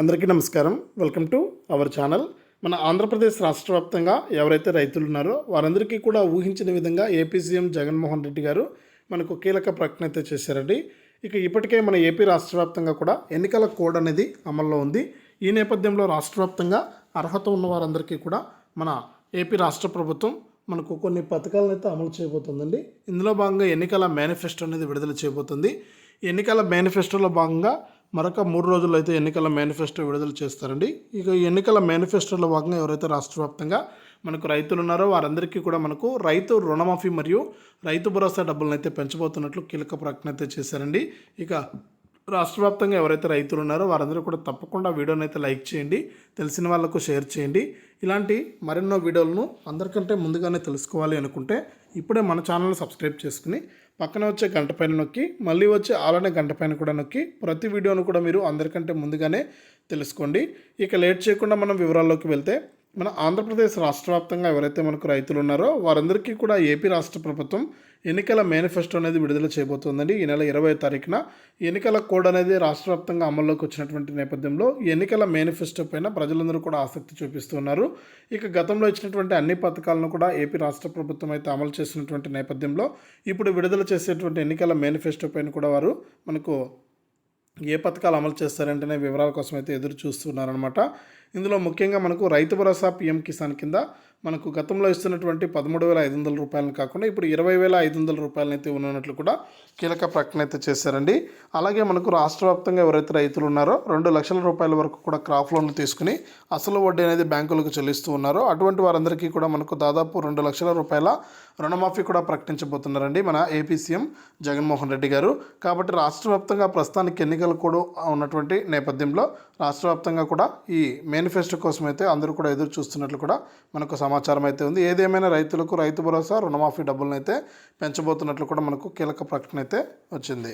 అందరికీ నమస్కారం. Welcome to our channel. మన ఆంధ్రప్రదేశ్ రాష్ట్ర వ్యాప్తంగా ఎవరైతే రైతులు ఉన్నారో వారందరికీ కూడా ఊహించిన విధంగా ఏపీ సీఎం జగన్మోహన్ రెడ్డి గారు మనకు కీలక ప్రకటన అయితే చేశారండి. ఇక ఇప్పటికే మన ఏపీ రాష్ట్ర వ్యాప్తంగా కూడా ఎన్నికల కోడ్ అనేది అమల్లో ఉంది. ఈ నేపథ్యంలో రాష్ట్ర వ్యాప్తంగా అర్హత ఉన్న వారందరికీ కూడా మన ఏపీ రాష్ట్ర ప్రభుత్వం మనకు కొన్ని పథకాలను అయితే అమలు చేయబోతుందండి. ఇందులో భాగంగా ఎన్నికల మేనిఫెస్టో అనేది విడుదల చేయబోతుంది. ఎన్నికల మేనిఫెస్టోలో భాగంగా మరొక మూడు రోజుల్లో అయితే ఎన్నికల మేనిఫెస్టో విడుదల చేస్తారండి. ఇక ఈ ఎన్నికల మేనిఫెస్టోలో భాగంగా ఎవరైతే రాష్ట్ర వ్యాప్తంగా మనకు రైతులు ఉన్నారో వారందరికీ కూడా మనకు రైతు రుణమాఫీ మరియు రైతు భరోసా డబ్బులను అయితే పెంచబోతున్నట్లు కీలక ప్రకటన అయితే చేశారండి. ఇక రాష్ట్ర వ్యాప్తంగా ఎవరైతే రైతులు ఉన్నారో వారందరూ కూడా తప్పకుండా వీడియోని అయితే లైక్ చేయండి తెలిసిన వాళ్ళకు షేర్ చేయండి. ఇలాంటి మరెన్నో వీడియోలను అందరికంటే ముందుగానే తెలుసుకోవాలి అనుకుంటే ఇప్పుడే మన ఛానల్ని సబ్స్క్రైబ్ చేసుకుని పక్కన వచ్చే గంట పైన నొక్కి మళ్ళీ వచ్చే ఆలనే గంట పైన కూడా నొక్కి ప్రతి వీడియోను కూడా మీరు అందరికంటే ముందుగానే తెలుసుకోండి. ఇక లేట్ చేయకుండా మనం వివరాల్లోకి వెళ్తే మన ఆంధ్రప్రదేశ్ రాష్ట్ర వ్యాప్తంగా ఎవరైతే మనకు రైతులు ఉన్నారో వారందరికీ కూడా ఏపీ రాష్ట్ర ప్రభుత్వం ఎన్నికల మేనిఫెస్టో అనేది విడుదల చేయబోతోందండి. ఈ నెల ఇరవై తారీఖున ఎన్నికల కోడ్ అనేది రాష్ట్ర వ్యాప్తంగా అమల్లోకి వచ్చినటువంటి నేపథ్యంలో ఎన్నికల మేనిఫెస్టో పైన ప్రజలందరూ కూడా ఆసక్తి చూపిస్తున్నారు. ఇక గతంలో ఇచ్చినటువంటి అన్ని పథకాలను కూడా ఏపీ రాష్ట్ర ప్రభుత్వం అయితే అమలు చేసినటువంటి నేపథ్యంలో ఇప్పుడు విడుదల చేసేటువంటి ఎన్నికల మేనిఫెస్టో పైన కూడా వారు మనకు ఏ పథకాలు అమలు చేస్తారంటేనే వివరాల కోసం అయితే ఎదురు చూస్తున్నారనమాట ఇందులో ముఖ్యంగా మనకు రైతు భరోసా పీఎం కిసాన్ కింద మనకు గతంలో ఇస్తున్నటువంటి పదమూడు వేల ఐదు వందల రూపాయలను కాకుండా ఇప్పుడు ఇరవై వేల ఐదు వందల రూపాయలను అయితే ఉన్నట్లు కూడా కీలక ప్రకటన అయితే చేశారండి. అలాగే మనకు రాష్ట్ర వ్యాప్తంగా ఎవరైతే రైతులు ఉన్నారో రెండు లక్షల రూపాయల వరకు కూడా క్రాప్ లోన్లు తీసుకుని అసలు వడ్డీ అనేది బ్యాంకులకు చెల్లిస్తూ ఉన్నారో అటువంటి వారందరికీ కూడా మనకు దాదాపు రెండు లక్షల రూపాయల రుణమాఫీ కూడా ప్రకటించబోతున్నారండి మన ఏపీ సీఎం జగన్మోహన్ రెడ్డి గారు. కాబట్టి రాష్ట్ర వ్యాప్తంగా ప్రస్తుతానికి ఎన్నికలు కూడా ఉన్నటువంటి నేపథ్యంలో రాష్ట్ర వ్యాప్తంగా కూడా ఈ మేనిఫెస్టో కోసం అయితే అందరూ కూడా ఎదురు చూస్తున్నట్లు కూడా మనకు సమాచారం అయితే ఉంది. ఏదేమైనా రైతులకు రైతు భరోసా రుణమాఫీ డబ్బులను అయితే పెంచబోతున్నట్లు కూడా మనకు కీలక ప్రకటన అయితే వచ్చింది.